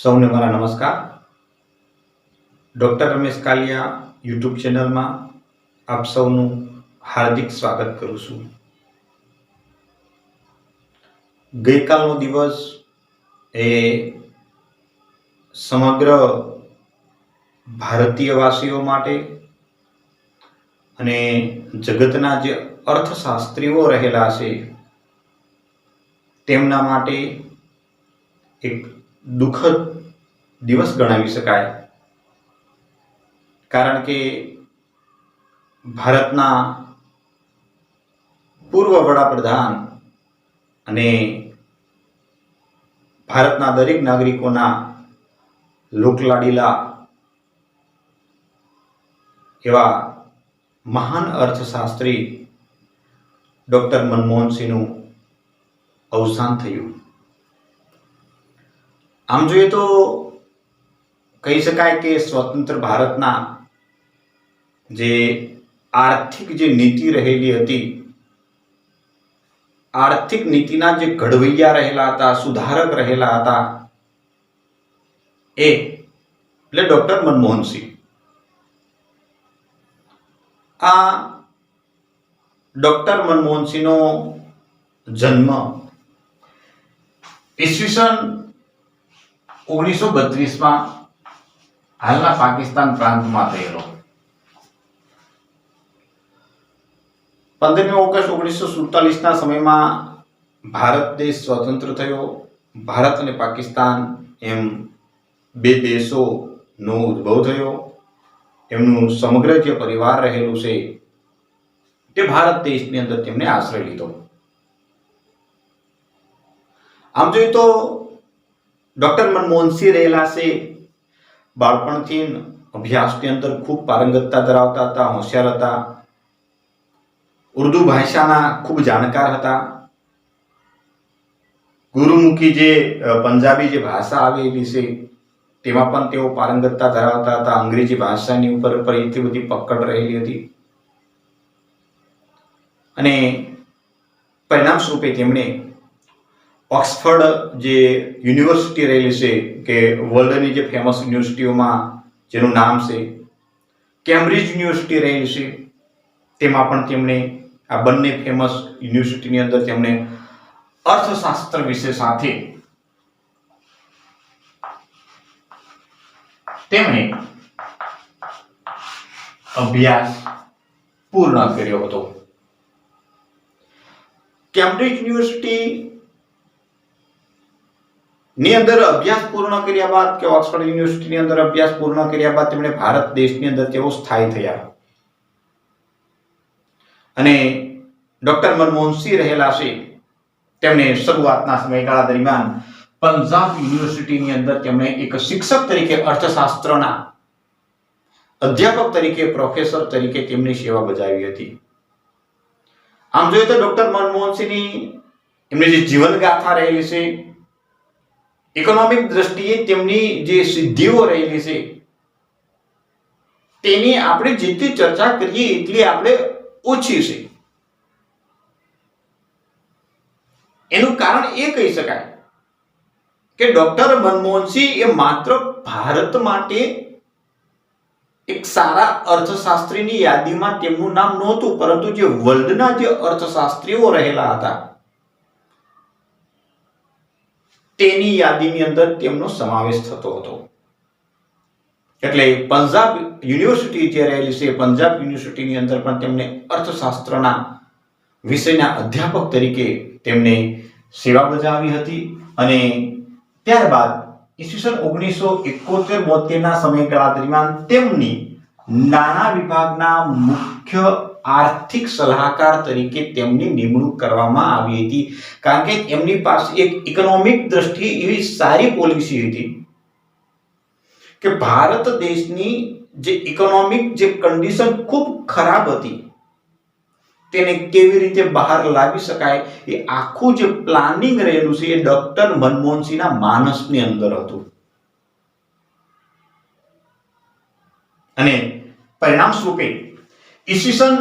સૌને મારા નમસ્કાર. ડૉક્ટર રમેશ કાલિયા યુટ્યુબ ચેનલમાં આપ સૌનું હાર્દિક સ્વાગત કરું છું. ગઈકાલનો દિવસ એ સમગ્ર ભારતીય વાસીઓ માટે અને જગતના જે અર્થશાસ્ત્રીઓ રહેલા છે, તેમના માટે એક દુઃખદ દિવસ ગણાવી શકાય. કારણ કે ભારતના પૂર્વ વડાપ્રધાન અને ભારતના દરેક નાગરિકોના લોકલાડીલા એવા મહાન અર્થશાસ્ત્રી ડૉક્ટર મનમોહનસિંહનું અવસાન થયું. આમ જોઈએ તો કહી શકાય કે સ્વતંત્ર ભારતના જે આર્થિક જે નીતિ રહેલી હતી, આર્થિક નીતિના જે ઘડવૈયા રહેલા હતા, સુધારક રહેલા હતા, એ એટલે ડોક્ટર મનમોહનસિંહ આ ડોક્ટર મનમોહનસિંહનો જન્મ ઈસવીસન ઓગણીસો બત્રીસમાં હાલના પાકિસ્તાન પ્રાંતમાં થયેલો. પંદરમી ઓગસ્ટ ઓગણીસો સુડતાલીસના સમયમાં ભારત દેશ સ્વતંત્ર થયો. ભારત અને પાકિસ્તાન એમ બે દેશોનો ઉદ્ભવ થયો. એમનું સમગ્ર જે પરિવાર રહેલું છે, તે ભારત દેશની અંદર તેમણે આશ્રય લીધો. આમ જોઈએ તો ડૉક્ટર મનમોહનસિંહ રહેલા છે. બાળપણથી અભ્યાસની અંદર ખૂબ પારંગતતા ધરાવતા હતા, હોશિયાર હતા. ઉર્દુ ભાષાના ખૂબ જાણકાર હતા. ગુરુમુખી જે પંજાબી જે ભાષા આવેલી છે, તેમાં પણ તેઓ પારંગતતા ધરાવતા હતા. અંગ્રેજી ભાષાની ઉપર પર એટલી બધી પકડ રહેલી હતી. અને પરિણામ સ્વરૂપે તેમણે ઓક્સફર્ડ જે યુનિવર્સિટી રહેલી છે, કે વર્લ્ડની જે ફેમસ યુનિવર્સિટીઓમાં જેનું નામ છે, કેમ્બ્રિજ યુનિવર્સિટી રહેલી છે, તેમાં પણ તેમણે આ બંને ફેમસ યુનિવર્સિટીની અંદર તેમણે અર્થશાસ્ત્ર વિષય સાથે તેમણે અભ્યાસ પૂર્ણ કર્યો હતો. કેમ્બ્રિજ યુનિવર્સિટી ની અંદર અભ્યાસ પૂર્ણ કર્યા બાદ કે ઓક્સફર્ડ યુનિવર્સિટીની અંદર અભ્યાસ પૂર્ણ કર્યા બાદ તેમણે ભારત દેશની અંદર તેઓ સ્થાયી થયા. અને ડોક્ટર મનમોહનસિંહ રહેલા છે. તેમણે શરૂઆતના સમયગાળા દરમિયાન પંજાબ યુનિવર્સિટીની અંદર તેમણે એક શિક્ષક તરીકે અર્થશાસ્ત્રના અધ્યાપક તરીકે, પ્રોફેસર તરીકે તેમની સેવા બજાવી હતી. આમ જોઈએ તો ડોક્ટર મનમોહનસિંહની એમની જે જીવનગાથા રહેલી છે ઇકોનોમિક દ્રષ્ટિએ તેમની જે સિદ્ધિઓ રહેલી છે, તેની આપણે જેટલી ચર્ચા કરીએ એટલી આપણે ઓછી છે. એનું કારણ એ કહી શકાય કે ડોક્ટર મનમોહનસિંહ એ માત્ર ભારત માટે એક સારા અર્થશાસ્ત્રીની યાદીમાં તેમનું નામ નહોતું, પરંતુ જે વર્લ્ડના જે અર્થશાસ્ત્રીઓ રહેલા હતા તેની યાદીની અંદર તેમનો સમાવેશ થતો હતો. એટલે પંજાબ યુનિવર્સિટી જે રહેલી છે. પંજાબ યુનિવર્સિટીની અંદર પણ તેમને અર્થશાસ્ત્રના વિષયના અધ્યાપક તરીકે તેમને સેવા બજાવી હતી અને ત્યારબાદ ઈસવીસન ઓગણીસો એકોતેર બોતેરના સમયગાળા દરમિયાન તેમની નાણાં વિભાગના મુખ્ય આર્થિક સલાહકાર તરીકે તેમની નિમણૂક કરવામાં આવી હતી. કારણ કે એમની પાસે એક ઇકોનોમિક દ્રષ્ટિએ એવી સારી પોલિસી હતી કે ભારત દેશની જે ઇકોનોમિક જે કન્ડિશન ખૂબ ખરાબ હતી, તેને કેવી રીતે બહાર લાવી શકાય એ આખું જે પ્લાનિંગ રહેલું છે એ ડોક્ટર મનમોહનસિંહના માનસની અંદર હતું. અને પરિણામ સ્વરૂપે ઈસવીસન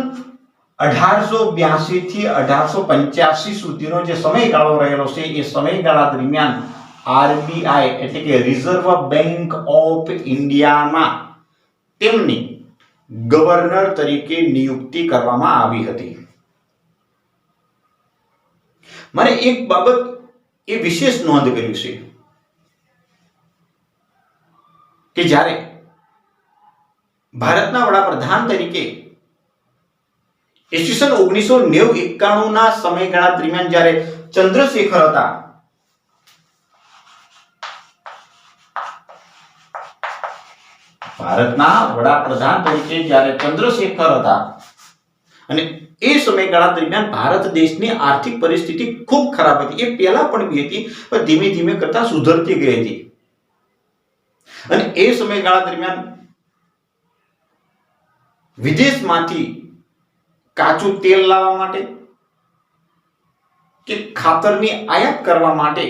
અઢારસો બ્યાસી થી અઢારસો પંચ્યાસી સુધીનો જે સમયગાળો રહેલો છે, એ સમયગાળા દરમિયાન આરબીઆઈ એટલે કે રિઝર્વ બેંક ઓફ ઇન્ડિયામાં તેમની ગવર્નર તરીકે નિયુક્તિ કરવામાં આવી હતી. મારે એક બાબત એ વિશેષ નોંધ કર્યું છે કે જ્યારે ભારતના વડાપ્રધાન તરીકે ઈસવીસન ઓગણીસો નેવું એકાણું ના સમયગાળા દરમિયાન જ્યારે ચંદ્રશેખર હતા, ભારતના વડાપ્રધાન તરીકે જ્યારે ચંદ્રશેખર હતા, અને એ સમયગાળા દરમિયાન ભારત દેશની આર્થિક પરિસ્થિતિ ખૂબ ખરાબ હતી. એ પહેલા પણ બી હતી, પણ ધીમે ધીમે કરતા સુધરતી ગઈ હતી. અને એ સમયગાળા દરમિયાન વિદેશમાંથી કાચું તેલ લાવવા માટે કે ખાતરની આયાત કરવા માટે?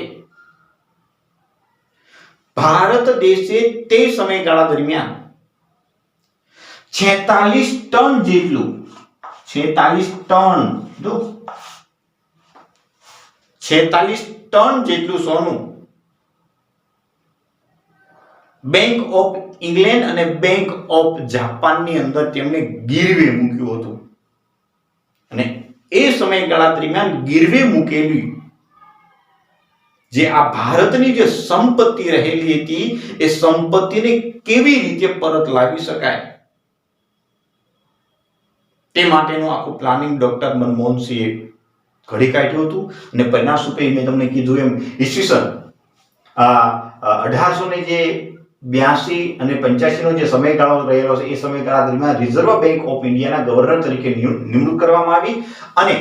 ભારત દેશે તે સમયગાળા દરમિયાન છેતાલીસ ટન જેટલું, છેતાલીસ ટન, જો છેતાલીસ ટન જેટલું સોનું બેંક ઓફ ઇંગ્લેન્ડ અને બેંક ઓફ જાપાનની અંદર તેમણે ગીરવે મૂક્યું હતું. અને એ સમયગાળા દરમિયાન ગીરવે મૂકેલી. જે આ ભારતની જે સંપત્તિ રહેલી હતી, એ સંપત્તિને કેવી રીતે પરત લાવી શકાય? તે માટેનું આખું પ્લાનિંગ ડોક્ટર મનમોહનસિંહે ઘડી કાઢ્યું હતું. અને પરિણામ સ્વરૂપે મેં તમને કીધું એમ, ઈસવીસન અઢારસો ને જે બ્યાસી અને પંચ્યાસી નો જે સમયગાળો રહેલો છે, એ સમયગાળા દરમિયાન રિઝર્વ બેંક ઓફ ઇન્ડિયાના ગવર્નર તરીકે નિમણૂક કરવામાં આવી અને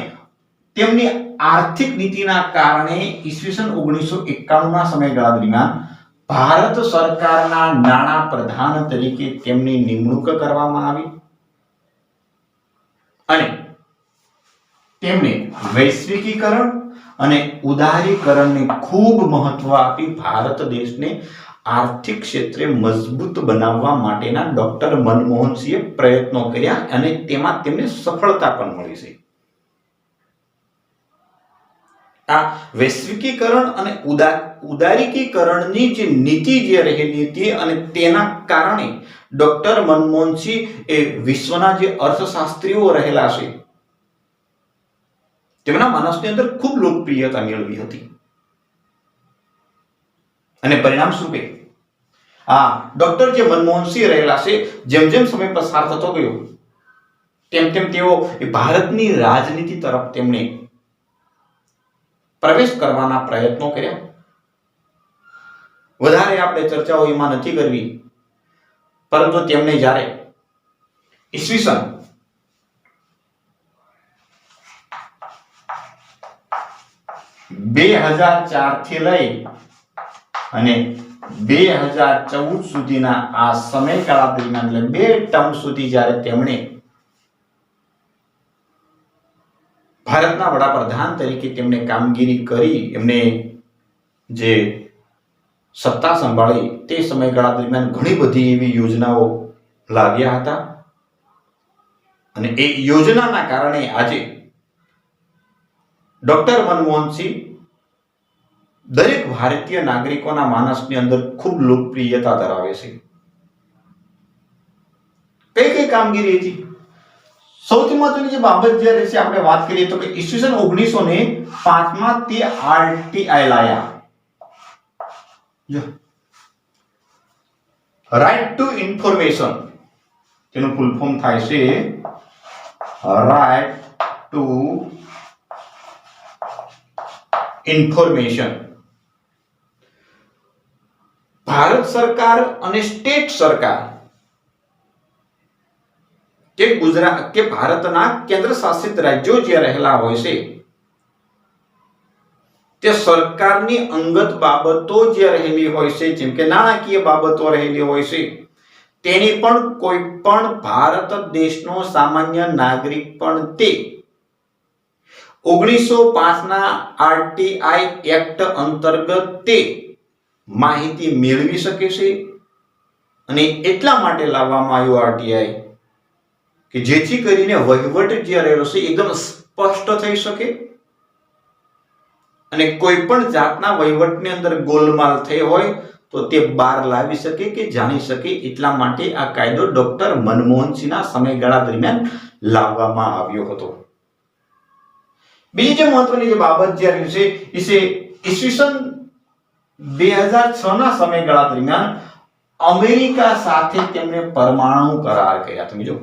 તેમની આર્થિક નીતિના કારણે ઈસવીસન ઓગણીસો એકાણું સમયગાળા દરમિયાન ભારત સરકારના નાણાં પ્રધાન તરીકે તેમની નિમણૂક કરવામાં આવી અને તેમણે વૈશ્વિકીકરણ અને ઉદારીકરણને ખૂબ મહત્વ આપી ભારત દેશને આર્થિક ક્ષેત્રે મજબૂત બનાવવા માટેના ડોક્ટર મનમોહનસિંહે પ્રયત્નો કર્યા અને તેમાં તેમને સફળતા પણ મળી છે. આ વૈશ્વિકીકરણ અને ઉદા, ઉદારીકીકરણની જે નીતિ જે રહેલી હતી અને તેના કારણે ડોક્ટર મનમોહનસિંહ એ વિશ્વના જે અર્થશાસ્ત્રીઓ રહેલા છે. તેમના માનસની અંદર ખૂબ લોકપ્રિયતા મેળવી હતી. અને પરિણામ સ્વરૂપે આ ડોક્ટર જે મનમોહનસિંહ રહેલા છે, જેમ જેમ સમય પસાર થતો ગયો, તેમ તેમ તેઓ ભારતની રાજનીતિ તરફ તેમણે પ્રવેશ કરવાના પ્રયત્નો કર્યા. વધારે આપણે ચર્ચાઓ એમાં નથી કરવી, પરંતુ તેમણે જ્યારે ઈસવીસન બે હજાર ચારથી લઈ અને બે હજાર ચૌદ સુધીના આ સમયગાળા દરમિયાન, એટલે બે ટર્મ સુધી જ્યારે તેમણે ભારતના વડાપ્રધાન તરીકે તેમણે કામગીરી કરી, એમને જે સત્તા સંભાળી, તે સમયગાળા દરમિયાન ઘણી બધી એવી યોજનાઓ લાવ્યા હતા. અને એ યોજનાના કારણે આજે ડોક્ટર મનમોહનસિંહ દરેક ભારતીય નાગરિકોના માનસની અંદર ખૂબ લોકપ્રિયતા ધરાવે છે. કઈ કઈ કામગીરી હતી? સૌથી મહત્વની જે બાબત જે રહેશે આપણે વાત કરીએ તો કે ઈસવીસન ઓગણીસો ને પાંચમાં તે આરટીઆઈ લાયા. રાઈટ ટુ ઇન્ફોર્મેશન તેનું ફૂલ ફોર્મ થાય છે. રાઈટ ટુ ઇન્ફોર્મેશન ભારત સરકાર અને સ્ટેટ સરકાર કે ગુજરાત કે ભારતના કેન્દ્ર શાસિત રાજ્યો જે રહેલા હોય છે, તે સરકારની અંગત બાબતો જે રહેલી હોય છે, જેમ કે નાણાકીય બાબતો રહેલી હોય છે, તેની પણ કોઈ પણ ભારત દેશનો સામાન્ય નાગરિક પણ તે. ઓગણીસો પાંચના આરટીઆઈ એક્ટ અંતર્ગત તે માહિતી મેળવી શકે છે અને એટલા માટે લાવવામાં આવ્યું આરટીઆઈ કે જેથી કરીને વહીવટ જ્યારે રહેલો એકદમ સ્પષ્ટ થઈ શકે અને કોઈ પણ જાતના વહીવટની અંદર ગોલમાલ થઈ હોય તો તે બહાર લાવી શકે કે જાણી શકે એટલા માટે આ કાયદો ડોક્ટર મનમોહનસિંહના સમયગાળા દરમિયાન લાવવામાં આવ્યો હતો. બીજી જે મહત્વની જે બાબત જે આવી છે એ છે ઈસવીસન બે હજાર છ ના સમયગાળા દરમિયાન અમેરિકા સાથે તેમણે પરમાણુ કરાર કર્યા. તમે જો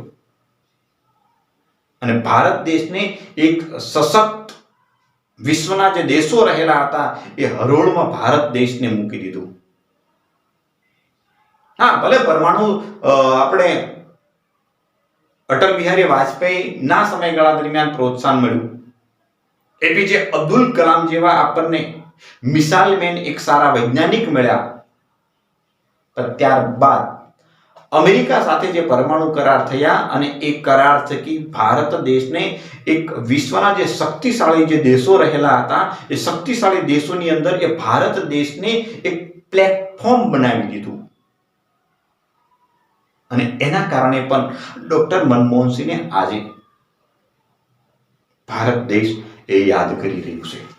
અને ભારત દેશને એક સશક્ત વિશ્વના જે દેશો રહેલા હતા, એ હરોળમાં ભારત દેશને મૂકી દીધું. હા, ભલે પરમાણુ આપણે અટલ બિહારી વાજપેયી ના સમયગાળા દરમિયાન પ્રોત્સાહન મળ્યું. એપીજે અબ્દુલ કલામ જેવા આપણને મિસાઇલ મેન એક સારા વૈજ્ઞાનિક મળ્યા. ત્યારબાદ અમેરિકા સાથે જે પરમાણુ કરાર થયા અને એ કરાર થકી ભારત દેશને એક વિશ્વના જે શક્તિશાળી જે દેશો રહેલા હતા, એ શક્તિશાળી દેશોની અંદર એ ભારત દેશને એક પ્લેટફોર્મ બનાવી દીધું. અને એના કારણે પણ ડોક્ટર મનમોહનસિંહને આજે ભારત દેશ એ યાદ કરી રહ્યું છે.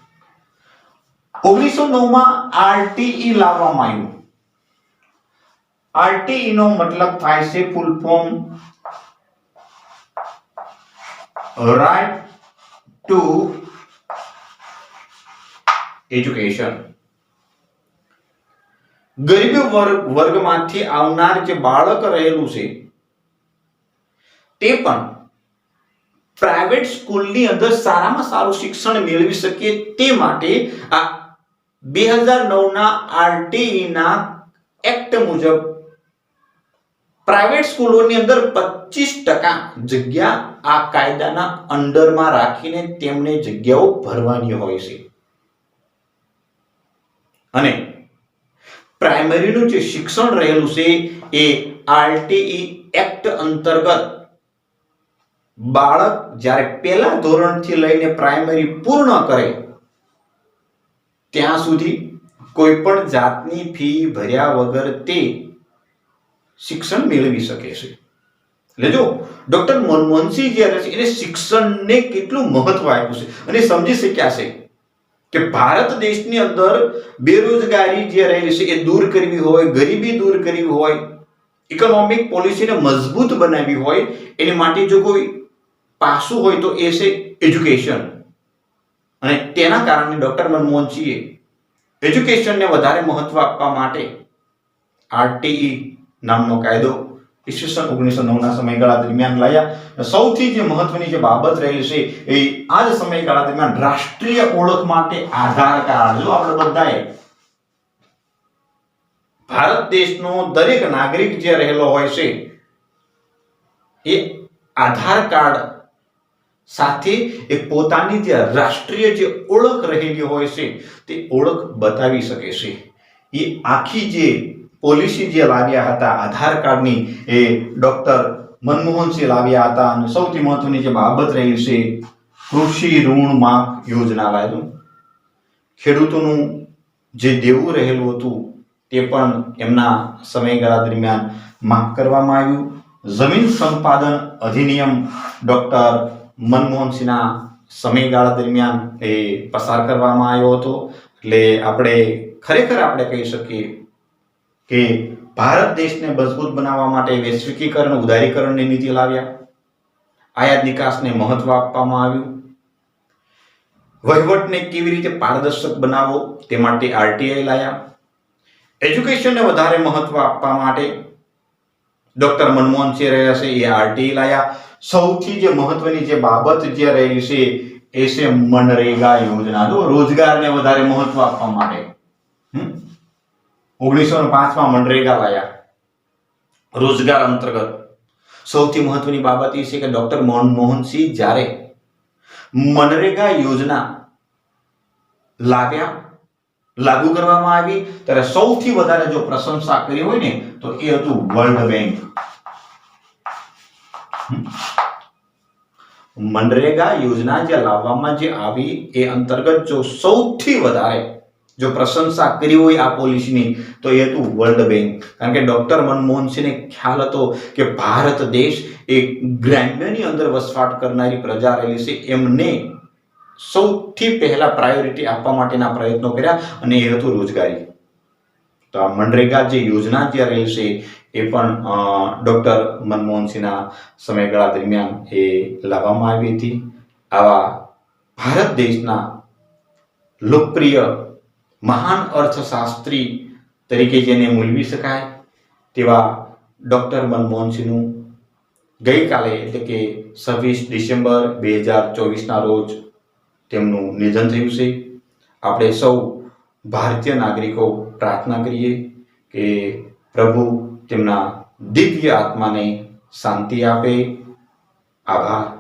ઓગણીસો નવમાં આરટીઈ લાવવામાં આવ્યું. આરટીઈ નો મતલબ થાય છે full form right to education ગરીબ વર્ગ, વર્ગમાંથી આવનાર જે બાળક રહેલું છે, તે પણ પ્રાઇવેટ સ્કૂલની અંદર સારામાં સારું શિક્ષણ મેળવી શકે તે માટે આ બે હજાર નવના આરટીઈના એક્ટ મુજબ પ્રાઇવેટ સ્કૂલોની અંદર પચીસ ટકા જગ્યા આ કાયદાના અંડરમાં રાખીને તેમને જગ્યાઓ ભરવાની હોય છે. અને પ્રાઇમરીનું જે શિક્ષણ રહેલું છે એ આરટીઈ એક્ટ અંતર્ગત બાળક જ્યારે પહેલા ધોરણથી લઈને પ્રાઇમરી પૂર્ણ કરે ત્યાં સુધી કોઈ પણ જાતની ફી ભર્યા વગર તે શિક્ષણ મેળવી શકે છે. એટલે જો ડોક્ટર મનમોહનસિંહ જ્યારે છે, એને શિક્ષણને કેટલું મહત્વ આપ્યું છે? અને સમજી શક્યા છે કે ભારત દેશની અંદર બેરોજગારી જે રહેલી છે, એ દૂર કરવી હોય, ગરીબી દૂર કરવી હોય ઇકોનોમિક પોલિસીને મજબૂત બનાવવી હોય, એની માટે જો કોઈ પાસું હોય તો એ છે એજ્યુકેશન અને તેના કારણે ડોક્ટર મનમોહનસિંહે એજ્યુકેશનને વધારે મહત્વ આપવા માટે આરટીઈ નામનો કાયદો ઈસવીસન ઓગણીસો નવના સમયગાળા દરમિયાન લાયા સૌથી જે મહત્વની જે બાબત રહેલી છે એ આ જ સમયગાળા દરમિયાન રાષ્ટ્રીય ઓળખ માટે આધાર કાર્ડ. જો આપણે બધાએ ભારત દેશનો દરેક નાગરિક જે રહેલો હોય છે, એ આધાર કાર્ડ સાથે એ પોતાની જે રાષ્ટ્રીય જે ઓળખ રહેલી હોય છે, તે ઓળખ બતાવી શકે છે. એ આખી જે પોલિસી જે લાવ્યા હતા, આધાર કાર્ડની, એ ડોક્ટર મનમોહનસિંહ લાવ્યા હતા અને સૌથી મહત્વની જે બાબત રહી છે, કૃષિ ઋણ માફ યોજના લાવ્યું. ખેડૂતોનું જે દેવું રહેલું હતું, તે પણ એમના સમયગાળા દરમિયાન માફ કરવામાં આવ્યું. જમીન સંપાદન અધિનિયમ ડોક્ટર મનમોહનસિંહના સમયગાળા દરમિયાન એ પસાર કરવામાં આવ્યો હતો. એટલે આપણે ખરેખર આપણે કહી શકીએ કે ભારત દેશને મજબૂત બનાવવા માટે વૈશ્વિકીકરણ, ઉદારીકરણની નીતિ લાવ્યા. આયાત નિકાસને મહત્વ આપવામાં આવ્યું. વહીવટને કેવી રીતે પારદર્શક બનાવવો તે માટે આરટીઆઈ લાયા. એજ્યુકેશનને વધારે મહત્વ આપવા માટે ડોક્ટર મનમોહનસિંહ રહ્યા છે એ આરટીઆઈ લાયા. સૌથી જે મહત્વની જે બાબત જે રહી છે એ છે મનરેગા યોજના, જો રોજગારને વધારે મહત્વ આપવા માટે. હમ? ઓગણીસો ને પાંચમાં મનરેગા લાયા. રોજગાર અંતર્ગત. સૌથી મહત્વની બાબત એ છે કે ડોક્ટર મનમોહનસિંહ જ્યારે મનરેગા યોજના લાવ્યા, લાગુ કરવામાં આવી, ત્યારે સૌથી વધારે જો પ્રશંસા કરી હોય ને, તો એ હતું વર્લ્ડ બેંક. મનરેગા યોજના જે લાવવામાં જે આવી એ અંતર્ગત જો સૌથી વધારે જો પ્રશંસા કરી હોય આ પોલિસીની તો એ હતું વર્લ્ડ બેંક કારણ કે ડોક્ટર મનમોહનસિંહને ખ્યાલ હતો કે ભારત દેશ એ ગ્રામ્યની અંદર વસવાટ કરનારી પ્રજા રહેલી છે એમને સૌથી પહેલા પ્રાયોરિટી આપવા માટેના પ્રયત્નો કર્યા અને એ હતું રોજગારી તો આ મનરેગા જે યોજના જે રહેલી છે એ પણ ડૉક્ટર મનમોહનસિંહના સમયગાળા દરમિયાન એ લાવવામાં આવી હતી. આવા ભારત દેશના લોકપ્રિય મહાન અર્થશાસ્ત્રી તરીકે જેને મૂલવી શકાય, તેવા ડૉક્ટર મનમોહનસિંહનું ગઈકાલે એટલે કે છવ્વીસ ડિસેમ્બર બે હજાર ચોવીસના રોજ તેમનું નિધન થયું છે. આપણે સૌ ભારતીય નાગરિકો પ્રાર્થના કરીએ કે પ્રભુ તેમના દિવ્ય આત્માને શાંતિ આપે. આભાર.